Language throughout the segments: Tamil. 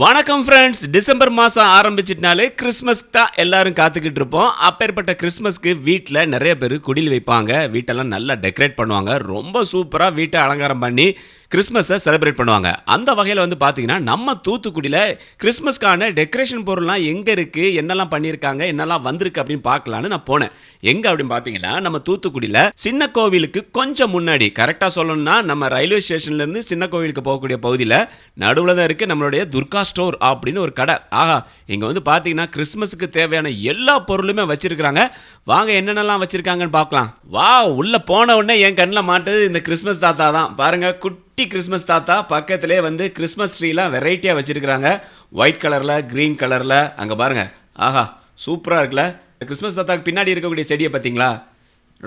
வணக்கம் ஃப்ரெண்ட்ஸ் டிசம்பர் மாதம் ஆரம்பிச்சிட்டனாலே கிறிஸ்மஸ் தான் எல்லாரும் காத்துக்கிட்டு இருப்போம். அப்பேற்பட்ட கிறிஸ்மஸ்க்கு வீட்டில் நிறைய பேர் குடில் வைப்பாங்க. வீட்டெல்லாம் நல்லா டெக்கரேட் பண்ணுவாங்க. ரொம்ப சூப்பராக வீட்டை அலங்காரம் பண்ணி கிறிஸ்மஸை செலிப்ரேட் பண்ணுவாங்க. அந்த வகையில் வந்து பார்த்தீங்கன்னா நம்ம தூத்துக்குடியில் கிறிஸ்மஸ்க்கான டெக்கரேஷன் பொருள்லாம் எங்கே இருக்குது என்னெல்லாம் பண்ணியிருக்காங்க என்னெல்லாம் வந்திருக்கு அப்படின்னு பார்க்கலான்னு நான் போனேன். எங்கே அப்படின்னு பார்த்தீங்கன்னா நம்ம தூத்துக்குடியில் சின்ன கோவிலுக்கு கொஞ்சம் முன்னாடி கரெக்டாக சொல்லணும்னா நம்ம ரயில்வே ஸ்டேஷன்லேருந்து சின்ன கோவிலுக்கு போகக்கூடிய பகுதியில் நடுவில் தான் இருக்குது நம்மளுடைய துர்கா ஸ்டோர் அப்படின்னு ஒரு கடை. ஆஹா இங்கே வந்து பார்த்தீங்கன்னா கிறிஸ்மஸுக்கு தேவையான எல்லா பொருளுமே வச்சுருக்குறாங்க. வாங்க என்னென்னலாம் வச்சுருக்காங்கன்னு பார்க்கலாம். வா உள்ளே போன உடனே என் கண்ணில் மாட்டது இந்த கிறிஸ்மஸ் தாத்தா தான். பாருங்கள் குட் குட்டி கிறிஸ்மஸ் தாத்தா பக்கத்திலே வந்து கிறிஸ்மஸ் ட்ரீலாம் வெரைட்டியாக வச்சுருக்கிறாங்க. ஒயிட் கலரில் க்ரீன் கலரில் அங்கே பாருங்கள் ஆஹா சூப்பராக இருக்குல்ல. கிறிஸ்மஸ் தாத்தாவுக்கு பின்னாடி இருக்கக்கூடிய செடியை பார்த்தீங்களா?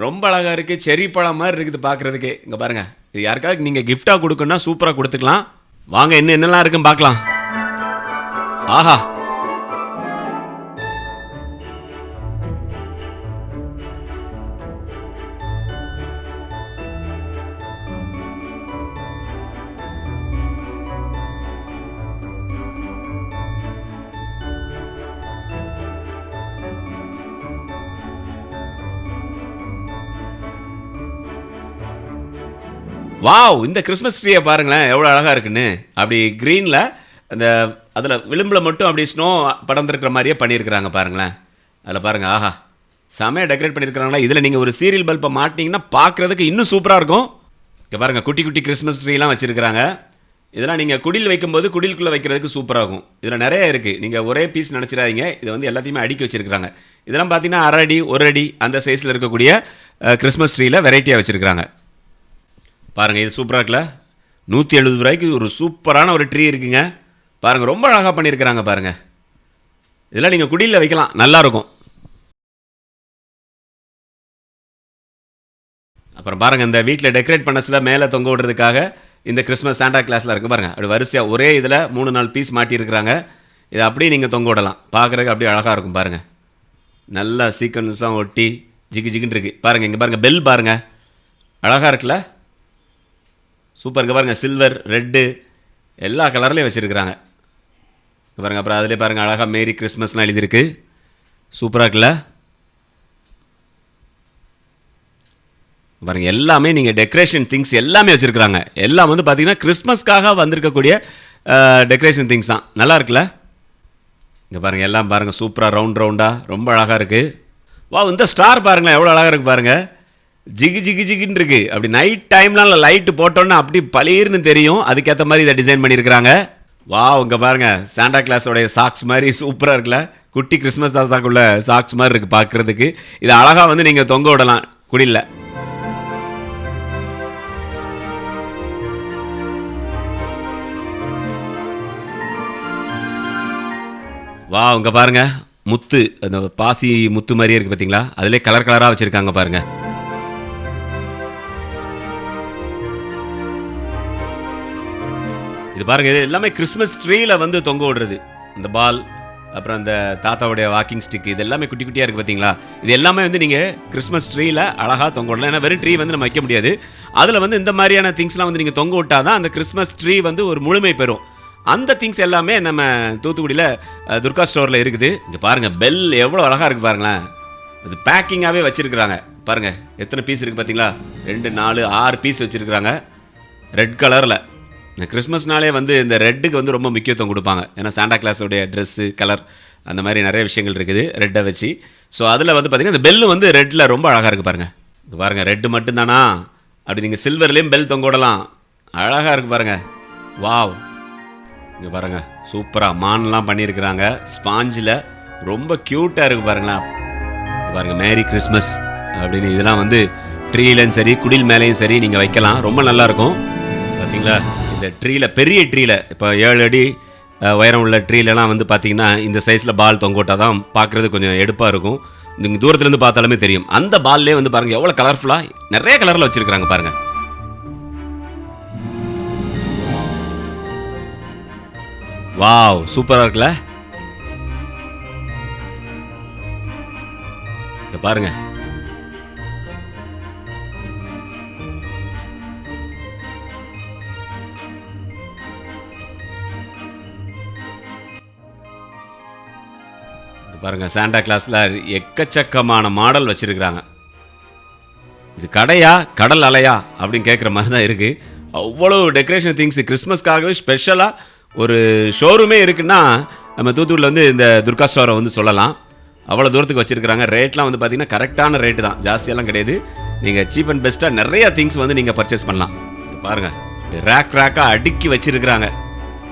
ரொம்ப அழகாக இருக்குது செரி பழம் மாதிரி இருக்குது பார்க்குறதுக்கு. இங்கே பாருங்கள் இது யாருக்காவது நீங்கள் கிஃப்டாக கொடுக்கணும்னா சூப்பராக கொடுத்துக்கலாம். வாங்க இன்னும் என்னெல்லாம் இருக்குன்னு பார்க்கலாம். ஆஹா வாவ் இந்த கிறிஸ்மஸ் ட்ரீயை பாருங்களேன் எவ்வளோ அழகாக இருக்குன்னு. அப்படி க்ரீனில் அந்த அதில் விளிம்பில் மட்டும் அப்படி ஸ்னோ படர்ந்துருக்கிற மாதிரியே பண்ணியிருக்கிறாங்க பாருங்களேன். அதில் பாருங்கள் ஆஹா. செமையாக டெக்கரேட் பண்ணியிருக்கிறாங்களா. இதில் நீங்கள் ஒரு சீரியல் பல்பை மாட்டிங்கன்னா பார்க்குறதுக்கு இன்னும் சூப்பராக இருக்கும். இங்கே பாருங்கள் குட்டி குட்டி கிறிஸ்மஸ் ட்ரீலாம் வச்சுருக்கிறாங்க. இதெல்லாம் நீங்கள் குடில் வைக்கும்போது குடிலுக்குள்ளே வைக்கிறதுக்கு சூப்பராக இருக்கும். இதில் நிறைய இருக்குது நீங்கள் ஒரே பீஸ் நினச்சிடாதீங்க. இதை வந்து எல்லாத்தையுமே அடுக்கி வச்சுருக்காங்க இதெல்லாம் பார்த்தீங்கன்னா அரை அடி ஒரு அடி அந்த சைஸில் இருக்கக்கூடிய கிறிஸ்மஸ் ட்ரீயில் வெரைட்டியாக வச்சுருக்காங்க பாருங்கள் இது சூப்பராக இருக்குல்ல? நூற்றி எழுபது ரூபாய்க்கு ஒரு சூப்பரான ஒரு ட்ரீ இருக்குங்க. பாருங்கள் ரொம்ப அழகாக பண்ணியிருக்கிறாங்க பாருங்கள் இதெல்லாம் நீங்கள் குடியில் வைக்கலாம் நல்லா இருக்கும் அப்புறம் பாருங்கள் இந்த வீட்டில் டெக்கரேட் பண்ண சில மேலே தொங்க விடுறதுக்காக இந்த கிறிஸ்மஸ் சாண்டா கிளாஸில் இருக்குது பாருங்கள் அப்படி வரிசையாக ஒரே இதில் மூணு நாலு பீஸ் மாட்டியிருக்கிறாங்க. இதை அப்படியே நீங்கள் தொங்க விடலாம். பார்க்குறதுக்கு அப்படியே அழகாக இருக்கும் பாருங்கள் நல்லா சீக்வன்ஸ்லாம் ஒட்டி ஜிகு ஜிகுன்னு இருக்குது பாருங்கள் இங்கே பாருங்கள் பெல் பாருங்கள் அழகாக இருக்குல்ல? சூப்பர் இருக்குது பாருங்கள் சில்வர் ரெட்டு எல்லா கலர்லேயும் வச்சுருக்குறாங்க. பாருங்கள் அப்புறம் அதிலே பாருங்கள் அழகாக மேரி கிறிஸ்மஸ்லாம் எழுதியிருக்கு. சூப்பராக இருக்குல்ல? பாருங்கள் எல்லாமே நீங்கள் டெக்கரேஷன் திங்ஸ் எல்லாமே வச்சுருக்குறாங்க. எல்லாம் வந்து பார்த்தீங்கன்னா கிறிஸ்மஸ்க்காக வந்திருக்கக்கூடிய டெக்கரேஷன் திங்ஸ் தான். நல்லா இருக்குல்ல? இங்கே பாருங்கள் எல்லாம் பாருங்கள் சூப்பராக ரவுண்ட் ரவுண்டாக ரொம்ப அழகாக இருக்குது வா இந்த ஸ்டார் பாருங்களேன் எவ்வளோ அழகாக இருக்குது பாருங்கள் ஜிகு ஜிகு ஜிகுன்னு இருக்கு. அப்படி நைட் டைம்லாம் லைட்டு போட்டோன்னா அப்படி பளிர்னு தெரியும். அதுக்கேற்ற மாதிரி இதை டிசைன் பண்ணியிருக்கிறாங்க. வா இங்கே பாருங்க. சாண்டா கிளாஸோடைய சாக்ஸ் மாதிரி சூப்பராக இருக்குல்ல. குட்டி கிறிஸ்மஸ் தாத்தாக்குள்ள சாக்ஸ் மாதிரி இருக்குது பார்க்குறதுக்கு இது அழகாக வந்து நீங்கள் தொங்க விடலாம். குடியில் வா இங்க பாருங்க. முத்து அந்த பாசி முத்து மாதிரியே இருக்கு பார்த்தீங்களா அதிலே கலர் கலராக வச்சுருக்காங்க பாருங்கள் இது பாருங்க இது எல்லாமே கிறிஸ்மஸ் ட்ரீல வந்து தொங்க விடுறது. அந்த பால் அப்புறம் அந்த தாத்தாவுடைய வாக்கிங் ஸ்டிக் இது எல்லாமே குட்டி குட்டியாக இருக்குது பார்த்தீங்களா இது எல்லாமே வந்து நீங்கள் கிறிஸ்மஸ் ட்ரீயில் அழகாக தொங்க விடலாம். ஏன்னா வெறும் ட்ரீ வந்து நம்ம வைக்க முடியாது. அதில் வந்து இந்த மாதிரியான திங்ஸ்லாம் வந்து நீங்கள் தொங்க விட்டால் தான் அந்த கிறிஸ்மஸ் ட்ரீ வந்து ஒரு முழுமை பெறும். அந்த திங்ஸ் எல்லாமே நம்ம தூத்துக்குடியில் துர்கா ஸ்டோரில் இருக்குது. இங்கே பாருங்கள் பெல் எவ்வளோ அழகாக இருக்குது பாருங்களேன். இது பேக்கிங்காகவே வச்சுருக்குறாங்க. பாருங்கள் எத்தனை பீஸ் இருக்குது பார்த்தீங்களா ரெண்டு நாலு ஆறு பீஸ் வச்சுருக்குறாங்க. ரெட் கலரில் கிறிஸ்மஸ்னாலே வந்து இந்த ரெட்டுக்கு வந்து ரொம்ப முக்கியத்துவம் கொடுப்பாங்க. ஏன்னா சாண்டா கிளாஸோடைய ட்ரெஸ்ஸு கலர் அந்த மாதிரி நிறைய விஷயங்கள் இருக்குது ரெட்டை வச்சு. ஸோ அதில் வந்து பார்த்திங்கன்னா இந்த பெல்லு வந்து ரெட்டில் ரொம்ப அழகாக இருக்குது பாருங்கள் இங்கே பாருங்கள் ரெட்டு மட்டும்தானா? அப்படி நீங்கள் சில்வர்லேயும் பெல் தொங்க விடலாம். அழகாக இருக்குது பாருங்கள் வாவ் இங்கே பாருங்க சூப்பராக மான்லாம் பண்ணியிருக்கிறாங்க. ஸ்பாஞ்சில் ரொம்ப க்யூட்டாக இருக்குது பாருங்களேன். பாருங்கள் மேரி கிறிஸ்மஸ் அப்படின்னு இதெல்லாம் வந்து ட்ரீலையும் சரி குடில் மேலேயும் சரி நீங்கள் வைக்கலாம். ரொம்ப நல்லா இருக்கும். பார்த்தீங்களா இந்த ட்ரீல பெரிய ட்ரீல இப்போ ஏழு அடி உயரம் உள்ள ட்ரீலலாம் வந்து பார்த்தீங்கன்னா இந்த சைஸில் பால் தொங்கோட்டா தான் பார்க்குறது கொஞ்சம் எடுப்பாக இருக்கும். நீங்கள் தூரத்துலேருந்து பார்த்தாலுமே தெரியும். அந்த பால்லே வந்து பாருங்கள் எவ்வளோ கலர்ஃபுல்லாக நிறைய கலரில் வச்சுருக்குறாங்க பாருங்கள் வாவ் சூப்பராக இருக்குல்ல? பாருங்கள் பாருங்கள் சாண்டா கிளாஸில் எக்கச்சக்கமான மாடல் வச்சுருக்குறாங்க. இது கடையா கடல் அலையா அப்படின்னு கேட்குற மாதிரி தான் இருக்குது அவ்வளோ டெக்கரேஷன் திங்ஸ் கிறிஸ்மஸ்க்காகவே ஸ்பெஷலாக ஒரு ஷோரூமே இருக்குன்னா நம்ம தூத்துக்குடியில் வந்து இந்த துர்கா ஸ்டோரை வந்து சொல்லலாம். அவ்வளோ தூரத்துக்கு வச்சுருக்கிறாங்க. ரேட்லாம் வந்து பார்த்தீங்கன்னா கரெக்டான ரேட்டு தான். ஜாஸ்தியெல்லாம் கிடையாது. நீங்கள் சீப் அண்ட் பெஸ்ட்டாக நிறையா திங்ஸ் வந்து நீங்கள் பர்ச்சேஸ் பண்ணலாம். பாருங்கள் ரேக் ரேக்காக அடுக்கி வச்சுருக்கிறாங்க.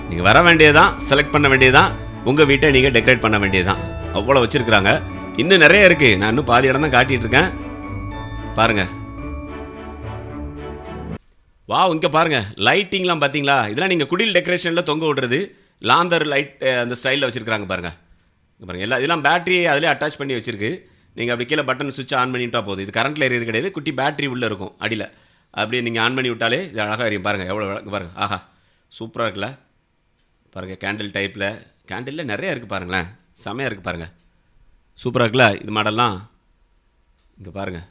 நீங்கள் வர வேண்டியதான் செலக்ட் பண்ண வேண்டியதான் உங்கள் வீட்டை நீங்கள் டெக்கரேட் பண்ண வேண்டியதான் அவ்வளோ வச்சுருக்குறாங்க. இன்னும் நிறைய இருக்குது நான் இன்னும் பாதி இடம் தான் காட்டிகிட்டு இருக்கேன். பாருங்கள் வா இங்கே பாருங்கள் லைட்டிங்லாம் பார்த்தீங்களா இதெல்லாம் நீங்கள் குடில் டெக்கரேஷனில் தொங்க விடுறது. லாந்தர் லைட் அந்த ஸ்டைலில் வச்சுருக்குறாங்க பாருங்கள் பாருங்கள் பாருங்க. இதெல்லாம் பேட்டரி அதிலே அட்டாச் பண்ணி வச்சுருக்கு. நீங்கள் அப்படி கீழே பட்டன் சுவிட்ச் ஆன் பண்ணிட்டா போதும். இது கரண்ட்டில் எரியது கிடையாது. குட்டி பேட்டரி உள்ளே இருக்கும் அடியில். அப்படியே நீங்கள் ஆன் பண்ணி விட்டாலே இது அழகாக எரியும். பாருங்கள் எவ்வளோ பாருங்கள் ஆஹா சூப்பராக இருக்குல்ல. பாருங்கள் கேண்டில் டைப்பில் கேண்டிலில் நிறைய இருக்குது பாருங்களேன். செமையாக இருக்குது பாருங்கள் சூப்பராக இருக்குல்ல இது மாடல்லாம்? இங்கே பாருங்கள்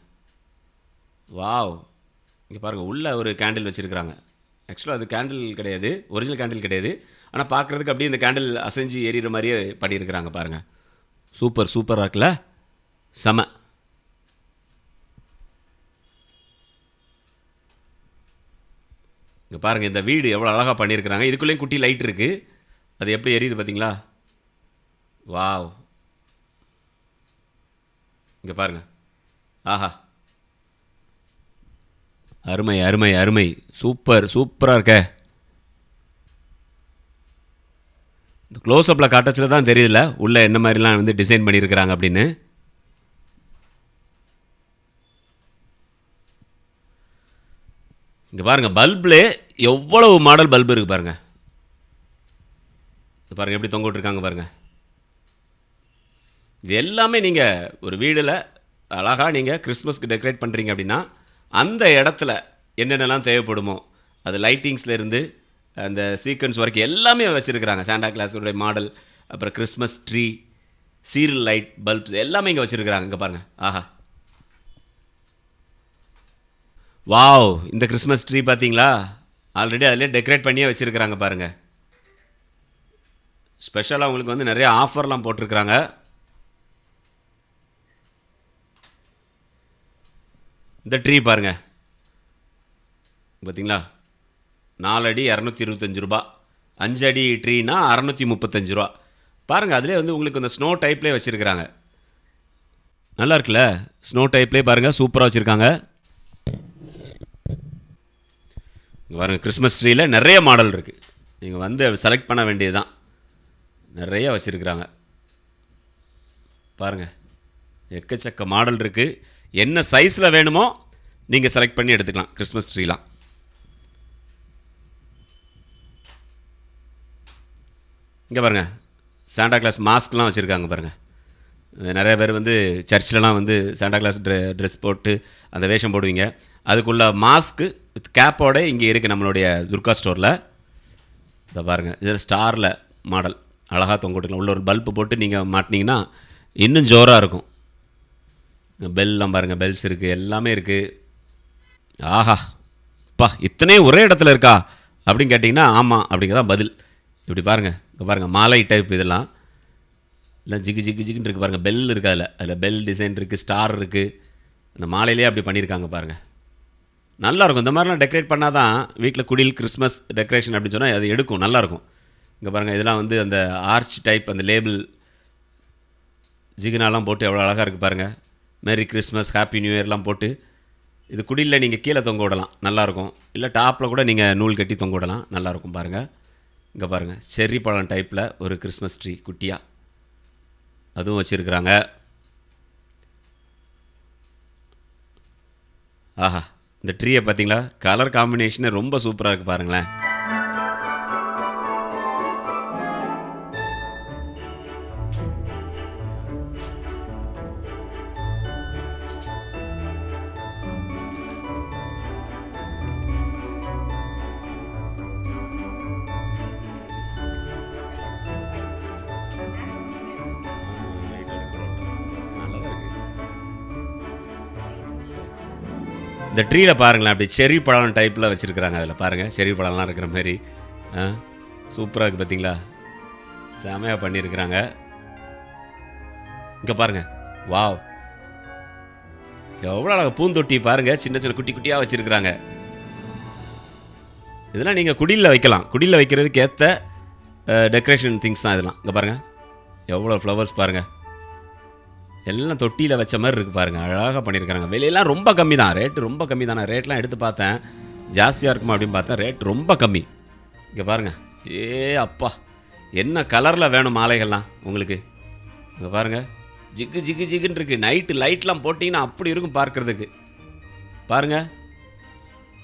வாவ். இங்கே பாருங்கள் உள்ளே ஒரு கேண்டில் வச்சுருக்குறாங்க. ஆக்சுவலாக அது கேண்டில் கிடையாது ஒரிஜினல் கேண்டில் கிடையாது. ஆனால் பார்க்குறதுக்கு அப்படியே இந்த கேண்டில் அசைஞ்சு எரியிற மாதிரியே பண்ணியிருக்கிறாங்க பாருங்கள் சூப்பர் சூப்பராக இருக்குல்ல? செம. இங்கே பாருங்கள் இந்த வீடு எவ்வளோ அழகாக பண்ணியிருக்கிறாங்க. இதுக்குள்ளேயும் குட்டி லைட் இருக்குது அது எப்படி எரியுது பார்த்தீங்களா வாவ் இங்கே பாருங்கள் ஆஹா. அருமை அருமை அருமை. சூப்பர் சூப்பராக இருக்க. இந்த க்ளோஸ்அப்பில் காட்டச்சில் தான் தெரியல உள்ளே என்ன மாதிரிலாம் வந்து டிசைன் பண்ணியிருக்கிறாங்க அப்படின்னு. இங்கே பாருங்கள் பல்பில் எவ்வளவு மாடல் பல்பு இருக்குது பாருங்கள் இது பாருங்கள் எப்படி தொங்க விட்டுருக்காங்க பாருங்கள் இது எல்லாமே நீங்கள் ஒரு வீடில் அழகாக நீங்கள் கிறிஸ்மஸ்க்கு டெக்கரேட் பண்ணுறீங்க அப்படின்னா அந்த இடத்துல என்னென்னலாம் தேவைப்படுமோ அது லைட்டிங்ஸ்லேருந்து அந்த சீக்வன்ஸ் வரைக்கும் எல்லாமே வச்சுருக்கிறாங்க. சாண்டா கிளாஸோடைய மாடல் அப்புறம் Christmas tree serial light bulbs எல்லாமே இங்கே வச்சுருக்கிறாங்க. இங்கே பாருங்கள் ஆஹா. வாவ் இந்த கிறிஸ்மஸ் ட்ரீ பார்த்தீங்களா ஆல்ரெடி அதிலே டெக்கரேட் பண்ணியே வச்சுருக்கிறாங்க பாருங்கள் ஸ்பெஷலாக உங்களுக்கு வந்து நிறைய ஆஃபர்லாம் போட்டிருக்கிறாங்க. இந்த ட்ரீ பாருங்க. பார்த்தீங்களா நாலு அடி இரநூத்தி இருபத்தஞ்சு ரூபா. அஞ்சு அடி ட்ரீனா அறநூற்றி முப்பத்தஞ்சு ரூபா. பாருங்கள் அதிலே வந்து உங்களுக்கு இந்த ஸ்னோ டைப்லேயே வச்சுருக்கிறாங்க. நல்லா இருக்குல்ல? ஸ்னோ டைப்லேயே பாருங்கள் சூப்பராக வச்சுருக்காங்க. இங்கே பாருங்கள் கிறிஸ்மஸ் ட்ரீயில் நிறைய மாடல் இருக்குது நீங்கள் வந்து செலக்ட் பண்ண வேண்டியது தான் நிறைய வச்சுருக்குறாங்க. பாருங்கள் எக்கச்சக்க மாடல் இருக்குது என்ன சைஸில் வேணுமோ நீங்கள் செலக்ட் பண்ணி எடுத்துக்கலாம். கிறிஸ்மஸ் ட்ரீலாம் இங்கே பாருங்கள் சாண்டா கிளாஸ் மாஸ்க்லாம் வச்சுருக்காங்க பாருங்கள் நிறைய பேர் வந்து சர்ச்சிலலாம் வந்து சாண்டா கிளாஸ் ட்ரெ ட்ரெஸ் போட்டு அந்த வேஷம் போடுவீங்க. அதுக்குள்ள மாஸ்க்கு வித் கேப்போட இங்கே இருக்குது நம்மளுடைய துர்கா ஸ்டோரில் இதை பாருங்கள் இதில் ஸ்டாரில் மாடல் அழகாக தொங்க விட்டுக்கலாம். உள்ள ஒரு பல்பு போட்டு நீங்கள் மாட்டினீங்கன்னா இன்னும் ஜோராக இருக்கும். பெல்லாம் பாருங்கள் பெல்ஸ் இருக்குது எல்லாமே இருக்குது ஆஹா பா இத்தனையும் ஒரே இடத்துல இருக்கா? அப்படின்னு கேட்டிங்கன்னா ஆமாம் அப்படிங்கிறதான் பதில். இப்படி பாருங்கள் இங்கே பாருங்கள் மாலை டைப் இதெல்லாம். இல்லை ஜிகு ஜிகு ஜிகுன்னு இருக்குது பாருங்கள் பெல் இருக்கா அதில். அதில் பெல் டிசைன் இருக்குது ஸ்டார் இருக்குது அந்த மாலையிலே அப்படி பண்ணியிருக்காங்க பாருங்கள் நல்லாயிருக்கும். இந்த மாதிரிலாம் டெக்கரேட் பண்ணால் தான் வீட்டில் குடில் கிறிஸ்மஸ் டெக்கரேஷன் அப்படின்னு சொன்னால் அது எடுக்கும் நல்லாயிருக்கும். இங்கே பாருங்கள் இதெல்லாம் வந்து அந்த ஆர்ச் டைப் அந்த லேபிள் ஜிகினாலாம் போட்டு எவ்வளோ அழகாக இருக்குது பாருங்கள் மேரி கிறிஸ்மஸ் ஹாப்பி நியூ இயர்லாம் போட்டு இது குடியில் நீங்கள் கீழே தொங்க விடலாம் நல்லாயிருக்கும். இல்லை டாப்பில் கூட நீங்கள் நூல் கட்டி தொங்க விடலாம் நல்லாயிருக்கும் பாருங்கள் இங்கே பாருங்கள் செர்ரி பழம் டைப்பில் ஒரு கிறிஸ்மஸ் ட்ரீ குட்டியாக அதுவும் வச்சுருக்குறாங்க. ஆஹா இந்த ட்ரீயை பார்த்தீங்களா? கலர் காம்பினேஷனே ரொம்ப சூப்பராக இருக்குது பாருங்களேன். இந்த ட்ரீயில் பாருங்களேன் அப்படி செரி பழம் டைப்பில் வச்சுருக்குறாங்க அதில் பாருங்கள் செரி பழம்லாம் இருக்கிற மாதிரி. ஆ சூப்பராக இருக்குது பார்த்தீங்களா செமையாக பண்ணியிருக்கிறாங்க இங்கே பாருங்க. வாவ். எவ்வளோ அழகாக பூந்தொட்டி பாருங்கள் சின்ன சின்ன குட்டி குட்டியாக வச்சுருக்குறாங்க. இதெல்லாம் நீங்கள் குடியில் வைக்கலாம். குடியில் வைக்கிறதுக்கு ஏற்ற டெக்கரேஷன் திங்ஸ் தான் இதெல்லாம். இங்கே பாருங்கள் எவ்வளோ ஃப்ளவர்ஸ் பாருங்கள் எல்லாம் தொட்டியில் வச்ச மாதிரி இருக்குது பாருங்கள் அழகாக பண்ணியிருக்காங்க விலையெல்லாம் ரொம்ப கம்மி தான் ரேட்டு ரொம்ப கம்மி தான் நான் ரேட்லாம் எடுத்து பார்த்தேன். ஜாஸ்தியாக இருக்குமா அப்படின்னு பார்த்தேன் ரேட் ரொம்ப கம்மி. இங்கே பாருங்கள் ஏ அப்பா. என்ன கலரில் வேணும் மாலைகள்லாம் உங்களுக்கு? இங்கே பாருங்கள் ஜிகு ஜிகு ஜிகுன்னு இருக்குது நைட்டு லைட்லாம் போட்டிங்கன்னா அப்படி இருக்கும் பார்க்குறதுக்கு. பாருங்கள்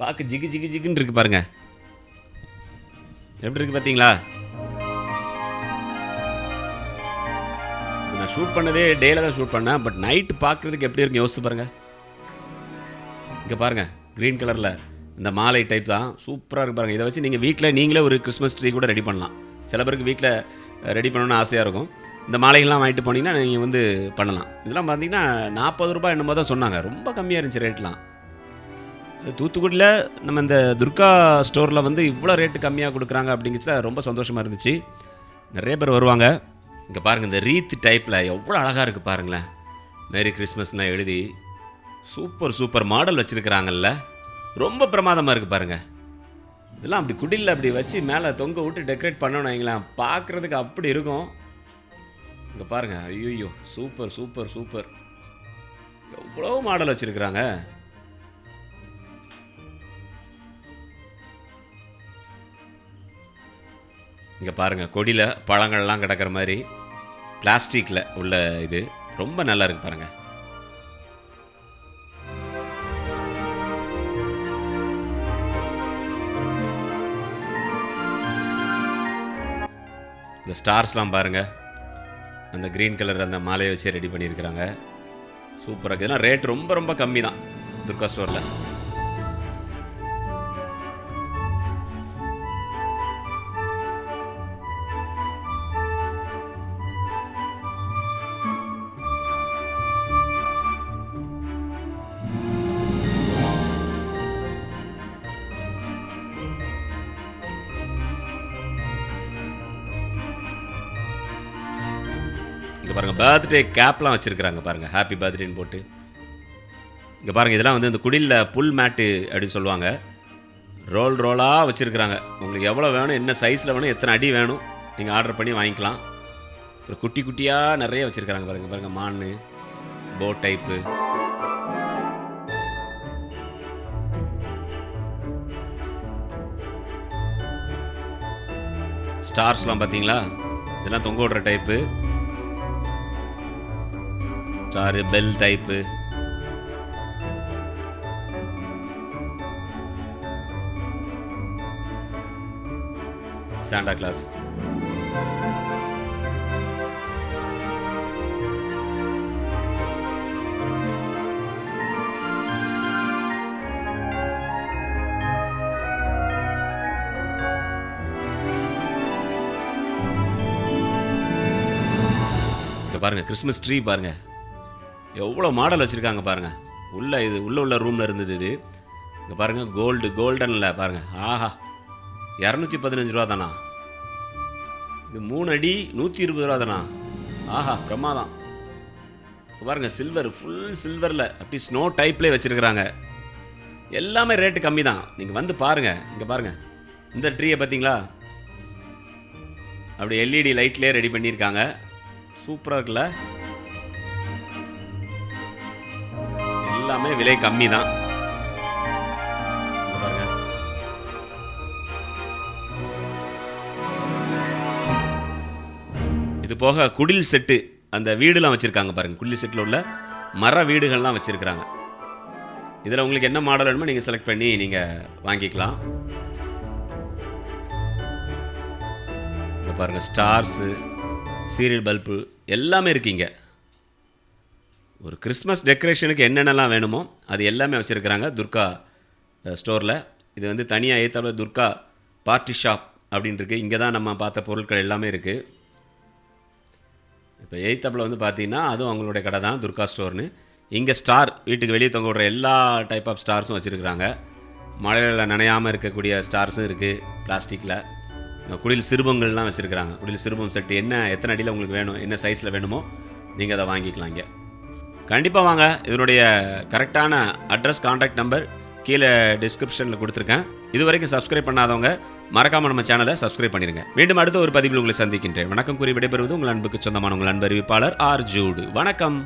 பார்க்க ஜிகு ஜிக்கு ஜிக்குன்னு இருக்குது பாருங்கள் எப்படி இருக்குது பார்த்தீங்களா? நான் ஷூட் பண்ணதே டேல தான் ஷூட் பண்ணேன். பட் நைட்டு பார்க்குறதுக்கு எப்படி இருக்கு யோசித்து பாருங்கள் இங்கே பாருங்கள் க்ரீன் கலரில் இந்த மாலை டைப் தான். சூப்பராக இருக்கு பாருங்கள் இதை வச்சு நீங்கள் வீட்டில் நீங்களே ஒரு கிறிஸ்மஸ் ட்ரீ கூட ரெடி பண்ணலாம். சில பேருக்கு வீட்டில் ரெடி பண்ணணும்னு ஆசையாக இருக்கும். இந்த மாலைகள்லாம் வாங்கிட்டு போனீங்கன்னா நீங்கள் வந்து பண்ணலாம். இதெல்லாம் பார்த்தீங்கன்னா நாற்பது ரூபாய் என்னமோ தான் சொன்னாங்க. ரொம்ப கம்மியாக இருந்துச்சு ரேட்லாம் தூத்துக்குடியில் நம்ம இந்த துர்கா ஸ்டோரில் வந்து இவ்வளோ ரேட்டு கம்மியாக கொடுக்குறாங்க அப்படிங்கிறதுல ரொம்ப சந்தோஷமாக இருந்துச்சு. நிறைய பேர் வருவாங்க. இங்கே பாருங்கள் இந்த ரீத் டைப்பில் எவ்வளோ அழகாக இருக்குது பாருங்களேன். மேரி கிறிஸ்மஸ்லாம் எழுதி சூப்பர் சூப்பர் மாடல் வச்சுருக்குறாங்கல்ல. ரொம்ப பிரமாதமாக இருக்குது பாருங்கள் இதெல்லாம் அப்படி குடிலில் அப்படி வச்சு மேலே தொங்க விட்டு டெக்கரேட் பண்ணணும் வைங்களேன் பார்க்குறதுக்கு அப்படி இருக்கும். இங்கே பாருங்கள் ஐயோ சூப்பர் சூப்பர் சூப்பர் எவ்வளோ மாடல் வச்சுருக்குறாங்க. இங்கே பாருங்கள் கொடியில் பழங்கள்லாம் கிடக்கிற மாதிரி பிளாஸ்டிக்கில் உள்ள இது ரொம்ப நல்லா இருக்கு பாருங்கள் இந்த ஸ்டார்ஸ்லாம் பாருங்கள் அந்த க்ரீன் கலர் அந்த மாலையை வச்சு ரெடி பண்ணியிருக்கிறாங்க. சூப்பராக இருக்குது இதெல்லாம் ரேட் ரொம்ப ரொம்ப கம்மி தான் துர்கா ஸ்டோரில். இங்கே பாருங்கள் பர்த்டே கேப்லாம் வச்சுருக்குறாங்க பாருங்கள் ஹாப்பி பர்த்டேன்னு போட்டு. இங்கே பாருங்கள் இதெல்லாம் வந்து இந்த குடிலில் புல் மேட்டு அப்படின்னு சொல்லுவாங்க. ரோல் ரோலாக வச்சுருக்குறாங்க. உங்களுக்கு எவ்வளோ வேணும் என்ன சைஸில் வேணும் எத்தனை அடி வேணும் நீங்கள் ஆர்டர் பண்ணி வாங்கிக்கலாம். அப்புறம் குட்டி குட்டியாக நிறைய வச்சுருக்குறாங்க பாருங்கள் பாருங்கள் மான் போ டைப்பு ஸ்டார்ஸ்லாம் பார்த்தீங்களா? இதெல்லாம் தொங்க விடுற டைப்பு சாரு பெல் டைப்பு சாண்டா கிளாஸ் பாருங்க கிறிஸ்மஸ் ட்ரீ பாருங்க. எவ்வளோ மாடல் வச்சுருக்காங்க பாருங்கள் உள்ளே இது உள்ள உள்ள ரூமில் இருந்தது இது. இங்கே பாருங்கள் கோல்டு கோல்டனில் பாருங்கள் ஆஹா இரநூத்தி பதினஞ்சு ரூபா தானா? இது மூணு அடி நூற்றி இருபது ரூபா தானா? ஆஹா பிரமாதம். பாருங்கள் பாருங்க சில்வர் ஃபுல் சில்வரில் அப்படி ஸ்னோ டைப்லேயே வச்சுருக்குறாங்க. எல்லாமே ரேட்டு கம்மி தான் நீங்கள் வந்து பாருங்கள் இங்கே பாருங்கள் இந்த ட்ரீயை பார்த்தீங்களா அப்படி எல்இடி லைட்லேயே ரெடி பண்ணியிருக்காங்க. சூப்பராக இருக்குல்ல? எல்லாமே விலை கம்மி தான் இது போக குடில் செட்டு அந்த வீடுலாம் வச்சுருக்காங்க பாருங்க. குடில் செட்டில் உள்ள மர வீடுகள்லாம் வச்சுருக்குறாங்க. இதில் உங்களுக்கு என்ன மாடல் வேணுமோ நீங்கள் செலக்ட் பண்ணி நீங்கள் வாங்கிக்கலாம். பாருங்கள் பாருங்க ஸ்டார்ஸு சீரியல் பல்பு எல்லாமே இருக்கீங்க ஒரு கிறிஸ்மஸ் டெக்கரேஷனுக்கு என்னென்னலாம் வேணுமோ அது எல்லாமே வச்சுருக்குறாங்க. துர்கா ஸ்டோரில் இது வந்து தனியாக ஏற்றாப்புல துர்கா பார்ட்டி ஷாப் அப்படின்னு இருக்குது இங்கே தான் நம்ம பார்த்த பொருட்கள் எல்லாமே இருக்குது இப்போ எய்த்தாப்பில் வந்து பார்த்தீங்கன்னா அதுவும் அவங்களுடைய கடை தான் துர்கா ஸ்டோர்னு இங்கே ஸ்டார் வீட்டுக்கு வெளியே தொங்க விடுற எல்லா டைப் ஆஃப் ஸ்டார்ஸும் வச்சுருக்குறாங்க. மழையில் நனையாமல் இருக்கக்கூடிய ஸ்டார்ஸும் இருக்குது பிளாஸ்டிக்கில் குடில் சிறுபங்கள்லாம் வச்சுருக்குறாங்க. குடில் சிறுபம் செட்டு என்ன எத்தனை அடியில் உங்களுக்கு வேணும் என்ன சைஸில் வேணுமோ நீங்கள் அதை வாங்கிக்கலாம் இங்கே. கண்டிப்பாக வாங்க. இதனுடைய கரெக்டான அட்ரஸ் கான்டாக்ட் நம்பர் கீழே டிஸ்கிரிப்ஷனில் கொடுத்துருக்கேன். இது வரைக்கும் சப்ஸ்கிரைப் பண்ணாதவங்க மறக்காமல் நம்ம சேனலை சப்ஸ்கிரைப் பண்ணிருங்க. மீண்டும் அடுத்த ஒரு பதிவில் உங்களை சந்திக்கின்றேன். வணக்கம் கூறி விடைபெறுவது உங்கள் அன்புக்கு சொந்தமான உங்கள் அன்பு அறிவிப்பாளர் ஆர் ஜூடு. வணக்கம்.